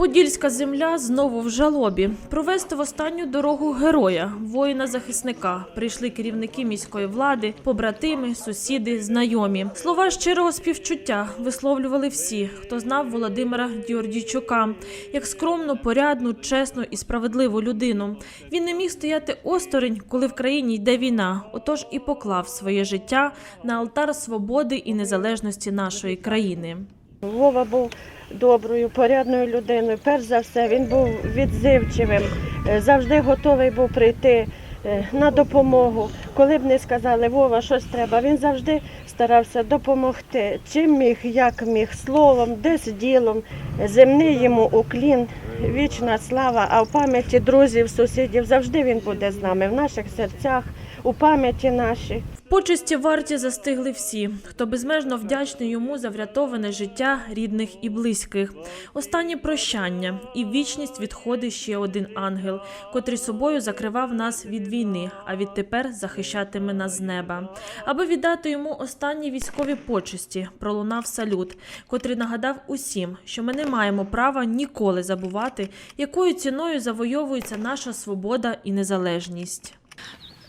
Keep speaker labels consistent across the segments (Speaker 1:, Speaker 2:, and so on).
Speaker 1: Подільська земля знову в жалобі. Провести в останню дорогу героя, воїна-захисника. Прийшли керівники міської влади, побратими, сусіди, знайомі. Слова щирого співчуття висловлювали всі, хто знав Володимира Діордійчука як скромну, порядну, чесну і справедливу людину. Він не міг стояти осторонь, коли в країні йде війна. Отож і поклав своє життя на алтар свободи і незалежності нашої країни.
Speaker 2: Вова був доброю, порядною людиною. Перш за все, він був відзивчивим, е, завжди готовий був прийти е, на допомогу. Коли б не сказали, Вова, щось треба, він завжди старався допомогти. Чим міг, як міг, словом, десь ділом. Земний йому уклін, вічна слава, а в пам'яті друзів, сусідів завжди він буде з нами, в наших серцях, у пам'яті нашій.
Speaker 1: Почесті варті застигли всі, хто безмежно вдячний йому за врятоване життя рідних і близьких. Останнє прощання і вічність відходить ще один ангел, котрий собою закривав нас від війни, а відтепер захищатиме нас з неба. Аби віддати йому останні військові почесті, пролунав салют, котрий нагадав усім, що ми не маємо права ніколи забувати, якою ціною завойовується наша свобода і незалежність.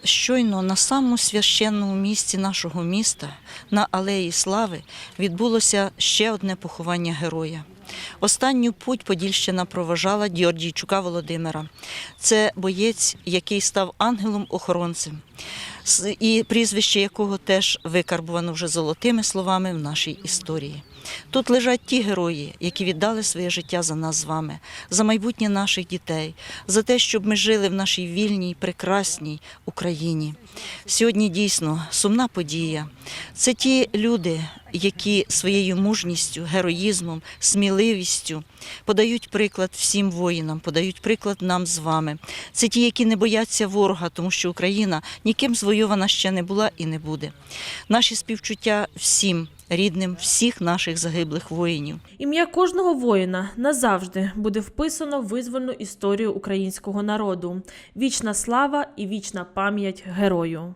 Speaker 3: Щойно на самому священному місці нашого міста, на Алеї Слави, відбулося ще одне поховання героя. Останню путь Подільщина проважала Діордійчука Володимира. Це боєць, який став ангелом-охоронцем, і прізвище якого теж викарбувано вже золотими словами в нашій історії. Тут лежать ті герої, які віддали своє життя за нас з вами, за майбутнє наших дітей, за те, щоб ми жили в нашій вільній, прекрасній Україні. Сьогодні дійсно сумна подія. Це ті люди, які своєю мужністю, героїзмом, сміливістю подають приклад всім воїнам, подають приклад нам з вами. Це ті, які не бояться ворога, тому що Україна ніким звойована ще не була і не буде. Наші співчуття всім рідним всіх наших загиблих воїнів.
Speaker 1: Ім'я кожного воїна назавжди буде вписано в визвольну історію українського народу. Вічна слава і вічна пам'ять герою.